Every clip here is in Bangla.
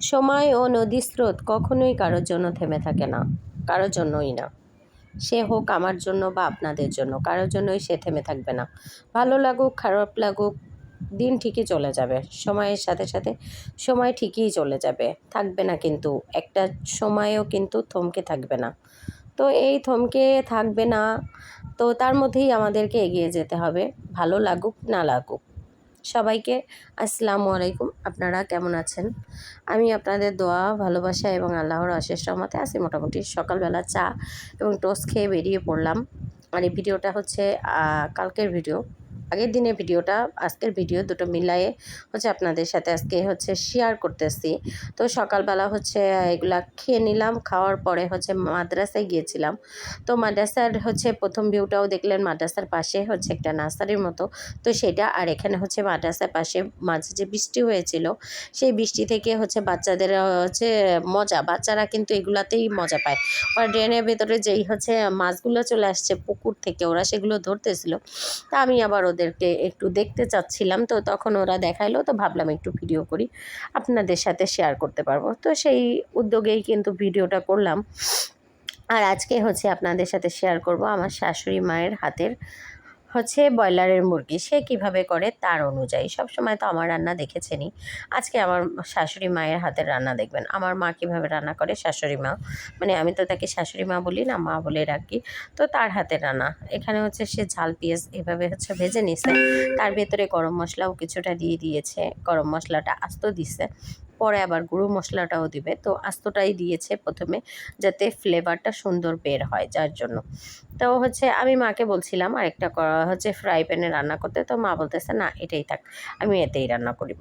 সময় ও নদীর স্রোত কখনোই কারোর জন্য থেমে থাকে না, কারোর জন্যই না। সে হোক আমার জন্য বা আপনাদের জন্য, কারোর জন্যই সে থেমে থাকবে না। ভালো লাগুক, খারাপ লাগুক, দিন ঠিকই চলে যাবে। সময়ের সাথে সাথে সময় ঠিকই চলে যাবে। থাকবে না কিন্তু, একটা সময়ও কিন্তু থমকে থাকবে না। তো এই থমকে থাকবে না, তো তার মধ্যেই আমাদেরকে এগিয়ে যেতে হবে। ভালো লাগুক, না লাগুক। সবাইকে আসসালামু আলাইকুম। আপনারা কেমন আছেন? আমি আপনাদের দোয়া, ভালোবাসা এবং আল্লাহর অশেষ রহমতে আসি মোটামুটি সকালবেলা চা এবং টোস্ট খেয়ে বেরিয়ে পড়লাম। আর এই ভিডিওটা হচ্ছে কালকের ভিডিও। আগের দিনের ভিডিওটা, আজকের ভিডিও দুটো মিলায়ে হচ্ছে আপনাদের সাথে আজকে হচ্ছে শেয়ার করতেছি। তো সকালবেলা হচ্ছে এগুলা খেয়ে নিলাম, খাওয়ার পরে হচ্ছে মাদ্রাসায় গিয়েছিলাম। তো মাদ্রাসার হচ্ছে প্রথম ভিউটাও দেখলেন, মাদ্রাসার পাশে হচ্ছে একটা নার্সারির মতো। তো সেটা আর এখানে হচ্ছে মাদ্রাসার পাশে মাঝে যে বৃষ্টি হয়েছিল, সেই বৃষ্টি থেকে হচ্ছে বাচ্চাদের হচ্ছে মজা, বাচ্চারা কিন্তু এগুলাতেই মজা পায়। আর ড্রেনের ভেতরে যেই হচ্ছে মাছগুলো চলে আসছে পুকুর থেকে, ওরা সেগুলো ধরতেছিল। তা আমি আবার ওদেরকে একটু দেখতে চাচ্ছিলাম, তো তখন ওরা দেখাইলো, তো ভাবলাম একটু ভিডিও করি, আপনাদের সাথে শেয়ার করতে পারব। তো সেই উদ্যোগেই কিন্তু ভিডিওটা করলাম। আর আজকে হচ্ছে আপনাদের সাথে শেয়ার করব আমার শাশুড়ি মায়ের হাতের হচ্ছে ব্রয়লারের মুরগি, সে কীভাবে করে তার অনুযায়ী। সব সময় তো আমার রান্না দেখেছেনই। আজকে আমার শাশুড়ি মায়ের হাতের রান্না দেখবেন। আমার মা কীভাবে রান্না করে শাশুড়ি মা মানে আমি তো তাকে শাশুড়ি মা বলি না, মা বলে রাখি। তো তার হাতের রান্না। এখানে হচ্ছে সে ঝাল, পেঁয়াজ এভাবে হচ্ছে ভেজে নিছে। তার ভেতরে গরম মশলাও কিছুটা দিয়ে দিয়েছে। গরম মশলাটা আস্ত দিছে। পরে আবার গুঁড়ো মশলাটাও দিবে। তো আস্তটাই দিয়েছে প্রথমে, যাতে ফ্লেভারটা সুন্দর বের হয় যার জন্য। তো হচ্ছে আমি মাকে বলছিলাম আরেকটা করা হচ্ছে ফ্রাই প্যানে রান্না করতে। তো মা বলতেছে, না, এটাই থাক, আমি এতেই রান্না করি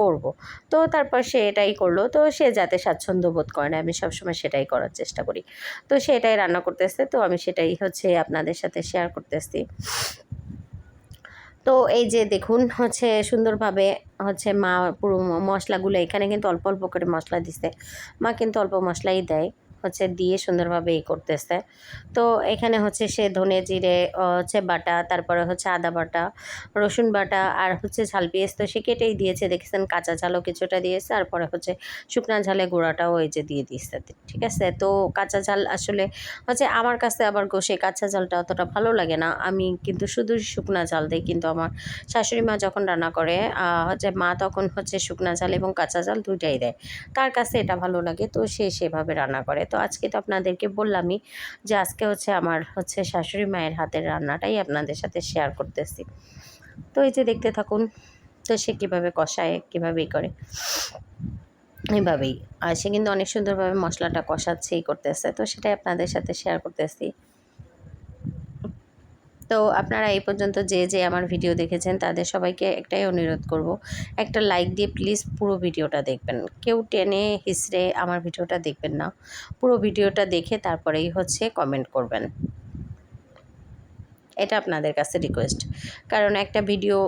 করব। তো তারপর সে এটাই করল। তো সে যাতে স্বাচ্ছন্দ্য বোধ করে না, আমি সবসময় সেটাই করার চেষ্টা করি। তো সে এটাই রান্না করতেছে। তো আমি সেটাই হচ্ছে আপনাদের সাথে শেয়ার করতেছি। তো এই যে দেখুন হচ্ছে সুন্দরভাবে হচ্ছে মা পুরো মশলাগুলো এখানে কিন্তু অল্প অল্প করে মশলা দিছে। মা কিন্তু অল্প মশলাই দেয়। হচ্ছে দিয়ে সুন্দরভাবে এই করতেছে। তো এখানে হচ্ছে সে ধনে জিরে হচ্ছে বাটা, তারপরে হচ্ছে আদা বাটা, রসুন বাটা আর হচ্ছে ঝাল পেঁয়াজ তো সে কেটেই দিয়েছে। দেখেছেন কাঁচা ঝালও কিছুটা দিয়েছে, তারপরে হচ্ছে শুকনা ঝালে গুঁড়াটাও এই যে দিয়ে দিয়েছে, ঠিক আছে? তো কাঁচা ঝাল আসলে হচ্ছে আমার কাছে আবার গোসে কাঁচা ঝালটা অতটা ভালো লাগে না। আমি কিন্তু শুধু শুকনা ঝাল দিই, কিন্তু আমার শাশুড়ি মা যখন রান্না করে হচ্ছে মা তখন হচ্ছে শুকনা ঝাল এবং কাঁচা ঝাল দুইটাই দেয়। তার কাছে এটা ভালো লাগে, তো সে সেভাবে রান্না করে। তো আজকে তো আপনাদেরকে বললামই যে আজকে হচ্ছে আমার হচ্ছে শাশুড়ি মায়ের হাতের রান্নাটাই আপনাদের সাথে শেয়ার করতেছি। তো এই যে দেখতে থাকুন, তো সে কীভাবে কষায়, কীভাবে ই করে। এভাবেই। আর সে কিন্তু অনেক সুন্দরভাবে মশলাটা কষাচ্ছে ই করতেছে। তো সেটাই আপনাদের সাথে শেয়ার করতেছি। তো আপনারা এই পর্যন্ত যে যে আমার ভিডিও দেখেছেন তাদের সবাইকে একটাই অনুরোধ করব, একটা লাইক দিয়ে প্লিজ পুরো ভিডিওটা দেখবেন। কেউ টেনে হিসড়ে আমার ভিডিওটা দেখবেন না। পুরো ভিডিওটা দেখে তারপরেই হচ্ছে কমেন্ট করবেন। এটা আপনাদের কাছে রিকোয়েস্ট কারণ একটা ভিডিও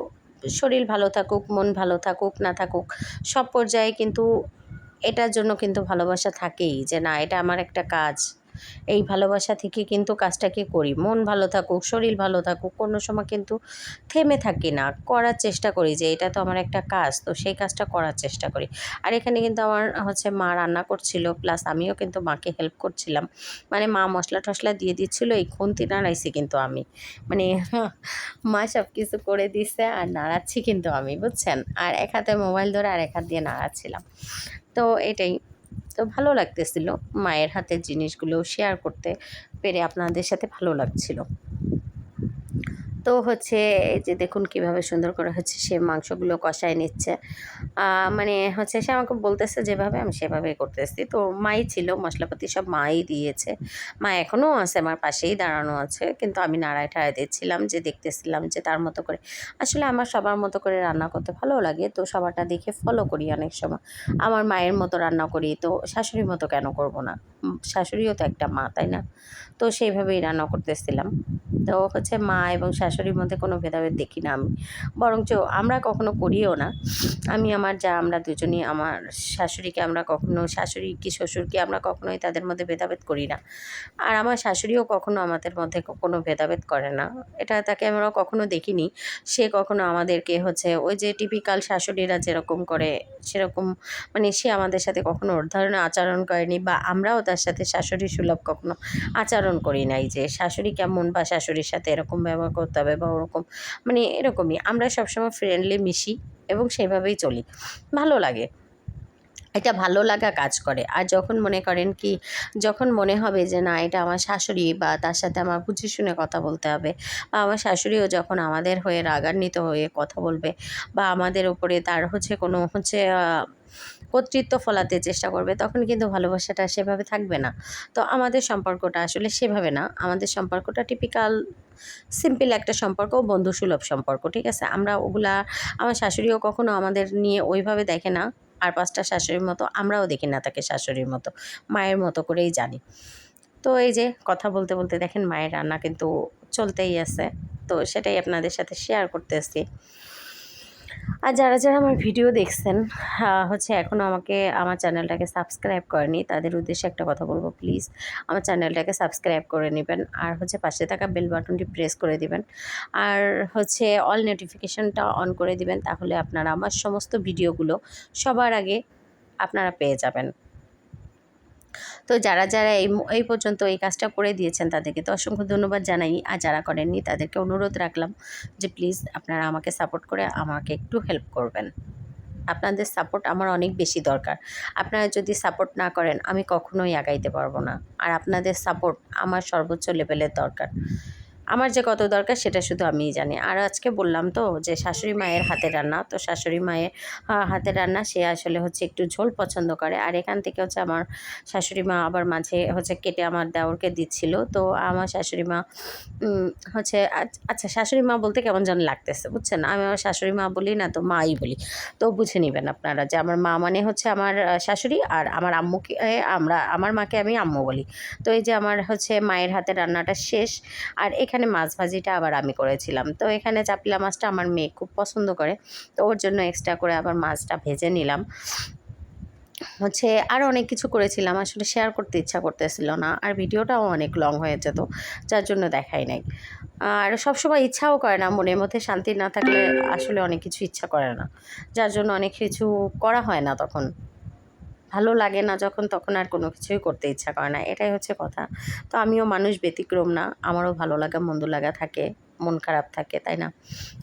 শরীর ভালো থাকুক, মন ভালো থাকুক, না থাকুক, সব পর্যায়ে কিন্তু এটার জন্য কিন্তু ভালোবাসা থাকেই যে, না, এটা আমার একটা কাজ। এই ভালোবাসা থেকে কিন্তু কাজটাকে করি। মন ভালো থাকুক, শরীর ভালো থাকুক, কোনো সময় কিন্তু থেমে থাকি না। করার চেষ্টা করি যে এটা তো আমার একটা কাজ, তো সেই কাজটা করার চেষ্টা করি। আর এখানে কিন্তু আমার হচ্ছে মা রান্না করছিল, প্লাস আমিও কিন্তু মাকে হেল্প করছিলাম। মানে মা মশলা টশলা দিয়ে দিচ্ছিল, এই খুন্তি নাড়াইছি কিন্তু আমি। মানে মা সব কিছু করে দিচ্ছে আর নাড়াচ্ছি কিন্তু আমি, বুঝছেন? আর এক হাতে মোবাইল ধরে আর এক হাত দিয়ে নাড়াচ্ছিলাম। তো এটাই। তো ভালো লাগতেছিল। মায়ের হাতের জিনিসগুলো শেয়ার করতে পেরে আপনাদের সাথে ভালো লাগছিল। তো হচ্ছে এই যে দেখুন কীভাবে সুন্দর করে হচ্ছে সে মাংসগুলো কষায় নিচ্ছে। মানে হচ্ছে সে আমাকে বলতেছে যেভাবে, আমি সেভাবেই করতেছি। তো মাই ছিল, মশলাপাতি সব মাই দিয়েছে। মা এখনও আছে, আমার পাশেই দাঁড়ানো আছে। কিন্তু আমি নাড়ায় ঠাড়ায় দিচ্ছিলাম যে, দেখতেছিলাম যে তার মতো করে। আসলে আমার সবার মতো করে রান্না করতে ভালো লাগে। তো সবারটা দেখে ফলো করি অনেক সময়। আমার মায়ের মতো রান্না করি, তো শাশুড়ির মতো কেন করব না? শাশুড়িও তো একটা মা, তাই না? তো সেইভাবেই রান্না করতেছিলাম। তো হচ্ছে মা এবং শাশুড়ির মধ্যে কোনো ভেদাভেদ দেখি না আমি। বরঞ্চ আমরা কখনো করিও না। আমি আমার যা আমরা দুজনই, আমার শাশুড়িকে আমরা কখনো, শাশুড়ি কি শ্বশুরকে আমরা কখনোই তাদের মধ্যে ভেদাভেদ করি না। আর আমার শাশুড়িও কখনো আমাদের মধ্যে কোনো ভেদাভেদ করে না। এটা তাকে আমরা কখনো দেখিনি। সে কখনো আমাদেরকে হচ্ছে ওই যে টিপিক্যাল শাশুড়িরা যেরকম করে, সেরকম মানে সে আমাদের সাথে কখনো ওর ধরনের আচরণ করেনি বা আমরাও তার সাথে শাশুড়ি সুলভ কখনো আচরণ করি নাই যে শাশুড়ি কেমন বা শাশুড়ির সাথে এরকম ব্যবহার করতে হবে বা ওরকম। মানে এরকমই আমরা সবসময় ফ্রেন্ডলি মিশি এবং সেভাবেই চলি। ভালো লাগে। এটা ভালো লাগা কাজ করে। আর যখন মনে করেন কি, যখন মনে হবে যে না, এটা আমার শাশুড়ি বা তার সাথে আমার বুঝে শুনে কথা বলতে হবে বা আমার শাশুড়িও যখন আমাদের হয়ে রাগান্বিত হয়ে কথা বলবে বা আমাদের উপরে তার হচ্ছে কোনো হচ্ছে কর্তৃত্ব ফলাতে চেষ্টা করবে, তখন কিন্তু ভালোবাসাটা সেভাবে থাকবে না। তো আমাদের সম্পর্কটা আসলে সেভাবে না। আমাদের সম্পর্কটা টিপিক্যাল সিম্পল একটা সম্পর্ক, বন্ধুসুলভ সম্পর্ক, ঠিক আছে? আমরা ওগুলা, আমার শাশুড়িও কখনো আমাদের নিয়ে ওইভাবে দেখে না। আর পাঁচটা শাশুড়ির মতো, আমরাও দেখি না তাকে শাশুড়ির মতো, মায়ের মতো করেই জানি। তো এই যে কথা বলতে বলতে দেখেন মায়ের রান্না কিন্তু চলতেই আছে। তো সেটাই আপনাদের সাথে শেয়ার করতেছি আর যারা যারা আমার ভিডিও দেখছেন হচ্ছে এখনও আমাকে, আমার চ্যানেলটাকে সাবস্ক্রাইব করেনি, তাদের উদ্দেশ্যে একটা কথা বলব প্লিজ আমার চ্যানেলটাকে সাবস্ক্রাইব করে নেবেন আর হচ্ছে পাশে থাকা বেল বাটনটি প্রেস করে দিবেন। আর হচ্ছে অল নোটিফিকেশানটা অন করে দিবেন, তাহলে আপনারা আমার সমস্ত ভিডিওগুলো সবার আগে আপনারা পেয়ে যাবেন। তো যারা যারা এই এই পর্যন্ত এই কাজটা করে দিয়েছেন তাদেরকে তো অসংখ্য ধন্যবাদ জানাই। আর যারা করেননি তাদেরকে অনুরোধ রাখলাম যে প্লিজ আপনারা আমাকে সাপোর্ট করে আমাকে একটু হেল্প করবেন। আপনাদের সাপোর্ট আমার অনেক বেশি দরকার। আপনারা যদি সাপোর্ট না করেন আমি কখনোই আগাইতে পারব না। আর আপনাদের সাপোর্ট আমার সর্বোচ্চ লেভেলের দরকার। আমার যে কত দরকার সেটা শুধু আমিই জানি। আর আজকে বললাম তো যে শাশুড়ি মায়ের হাতে রান্না, তো শাশুড়ি মায়ের হাতের রান্না সে আসলে হচ্ছে একটু ঝোল পছন্দ করে। আর এখান থেকে হচ্ছে আমার শাশুড়ি মা আবার মাঝে হচ্ছে কেটে আমার দেওরকে দিচ্ছিল। তো আমার শাশুড়ি মা হচ্ছে আচ- আচ্ছা শাশুড়ি মা বলতে কেমন যেন লাগতেছে, বুঝছেন? আমি আমার শাশুড়ি মা বলি না তো মাই বলি। তো বুঝে নেবেন আপনারা যে আমার মা মানে হচ্ছে আমার শাশুড়ি আর আমার আম্মুকে আমরা, আমার মাকে আমি আম্মু বলি। তো এই যে আমার হচ্ছে মায়ের হাতে রান্নাটা শেষ। আর এখানে মাছ ভাজিটা আবার আমি করেছিলাম। তো এখানে চাপিলা মাছটা আমার মেয়ে খুব পছন্দ করে। তো ওর জন্য এক্সট্রা করে আবার মাছটা ভেজে নিলাম। হচ্ছে আরও অনেক কিছু করেছিলাম, আসলে শেয়ার করতে ইচ্ছা করতেছিল না। আর ভিডিওটাও অনেক লং হয়ে যেত, যার জন্য দেখাই নাই। আর সবসময় ইচ্ছাও করে না, মনের মধ্যে শান্তি না থাকলে আসলে অনেক কিছু ইচ্ছা করে না। যার জন্য অনেক কিছু করা হয় না তখন। ভালো লাগে না যখন, তখন আর কোনো কিছুই করতে ইচ্ছা করে না। এটাই হচ্ছে কথা। তো আমিও মানুষ, ব্যতিক্রম না। আমারও ভালো লাগা, মন্দ লাগা থাকে, মন খারাপ থাকে, তাই না?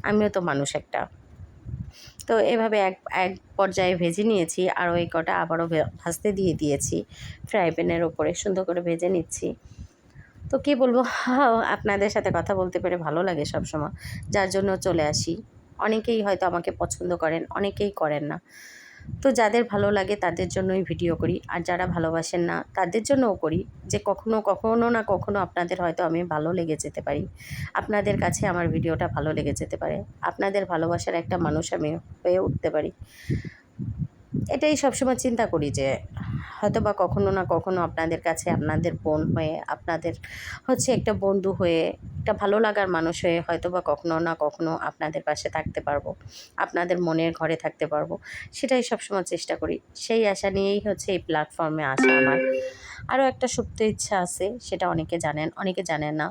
আমিও তো মানুষ একটা। তো এভাবে এক এক পর্যায়ে ভেজে নিয়েছি আর ওই কটা আবারও ভাজতে দিয়ে দিয়েছি। ফ্রাই প্যানের ওপরে সুন্দর করে ভেজে নিচ্ছি। তো কী বলব? আপনাদের সাথে কথা বলতে পেরে ভালো লাগে সব সময় যার জন্য চলে আসি। অনেকেই হয়তো আমাকে পছন্দ করেন, অনেকেই করেন না। তো যাদের ভালো লাগে তাদের জন্যই ভিডিও করি। আর যারা ভালোবাসেন না, তাদের জন্যও করি। যে কখনো কখনো না কখনো আপনাদের হয়তো আমি ভালো লেগে যেতে পারি। আপনাদের কাছে আমার ভিডিওটা ভালো লেগে যেতে পারে। আপনাদের ভালোবাসার একটা মানুষ আমি হয়ে উঠতে পারি। এটাই সবসময় চিন্তা করি যে হয়তো বা কখনো না কখনো আপনাদের কাছে আপনাদের বোন হয়ে, আপনাদের হচ্ছে একটা বন্ধু হয়ে, একটা ভালো লাগার মানুষ হয়ে হয়তো বা কখনো না কখনো আপনাদের পাশে থাকতে পারব, আপনাদের মনের ঘরে থাকতে পারব। সেটাই সবসময় চেষ্টা করি। সেই আশা নিয়েই হচ্ছে এই প্ল্যাটফর্মে আসা আমার। আরও একটা সুপ্ত ইচ্ছা আছে, সেটা অনেকে জানেন অনেকে জানেন না।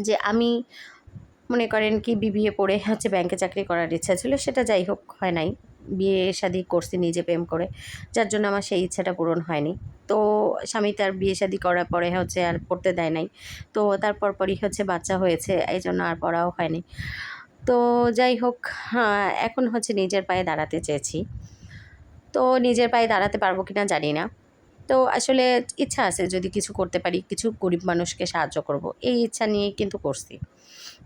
যে আমি মনে করেন কি বিবিএ পড়ে হচ্ছে ব্যাংকে চাকরি করার ইচ্ছা ছিল, সেটা যাই হোক, হয় নাই। বিয়ে শাদি করছি নিজে প্রেম করে যার জন্য আমার সেই ইচ্ছাটা পূরণ হয়নি। তো স্বামী তার বিয়ে শাদি করার পরে হচ্ছে আর পড়তে দেয় নাই। তো তারপর পরই হচ্ছে বাচ্চা হয়েছে এই জন্য আর পড়াও হয়নি। তো যাই হোক হ্যাঁ, এখন হচ্ছে নিজের পায়ে দাঁড়াতে চেয়েছি। তো নিজের পায়ে দাঁড়াতে পারব কিনা জানি না। তো আসলে ইচ্ছা আছে যদি কিছু করতে পারি, কিছু গরিব মানুষকে সাহায্য করব। এই ইচ্ছা নিয়েই কিন্তু করছি।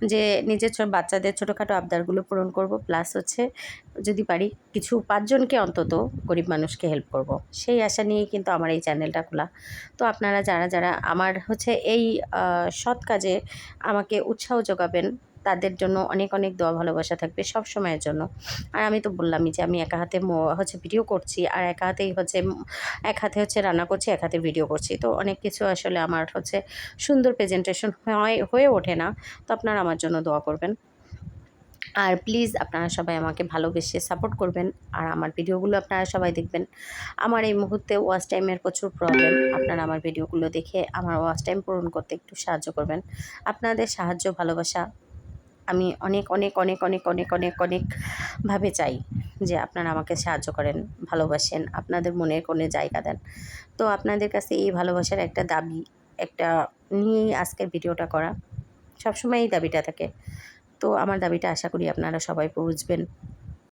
যে নিজের ছোট বাচ্চাদের ছোটোখাটো আবদারগুলো পূরণ করব প্লাস হচ্ছে যদি পারি কিছু পাঁচজনকে অন্তত গরিব মানুষকে হেল্প করব। সেই আশা নিয়েই কিন্তু আমার এই চ্যানেলটা খোলা। তো আপনারা যারা যারা আমার হচ্ছে এই সৎ কাজে আমাকে উৎসাহ যোগাবেন তাদের জন্য অনেক অনেক দোয়া, ভালোবাসা থাকবে সব সময়ের জন্য। আর আমি তো বললামই যে আমি একা হাতে হচ্ছে ভিডিও করছি আর একা হাতেই হচ্ছে, এক হাতে হচ্ছে রান্না করছি, এক হাতে ভিডিও করছি। তো অনেক কিছু আসলে আমার হচ্ছে সুন্দর প্রেজেন্টেশন হয়, হয়ে ওঠে না। তো আপনারা আমার জন্য দোয়া করবেন। আর প্লিজ আপনারা সবাই আমাকে ভালোবেসে সাপোর্ট করবেন। আর আমার ভিডিওগুলো আপনারা সবাই দেখবেন। আমার এই মুহূর্তে ওয়াচ টাইমের প্রচুর প্রবলেম আপনারা আমার ভিডিওগুলো দেখে আমার ওয়াচ টাইম পূরণ করতে একটু সাহায্য করবেন। আপনাদের সাহায্য, ভালোবাসা আমি অনেক অনেক অনেক অনেক অনেক অনেক অনেকভাবে চাই যে আপনারা আমাকে সাহায্য করেন, ভালোবাসেন, আপনাদের মনের কোণে জায়গা দেন। তো আপনাদের কাছে এই ভালোবাসার একটা দাবি, একটা নিয়েই আজকের ভিডিওটা করা। সবসময় এই দাবিটা থাকে। তো আমার দাবিটা আশা করি আপনারা সবাই বুঝবেন।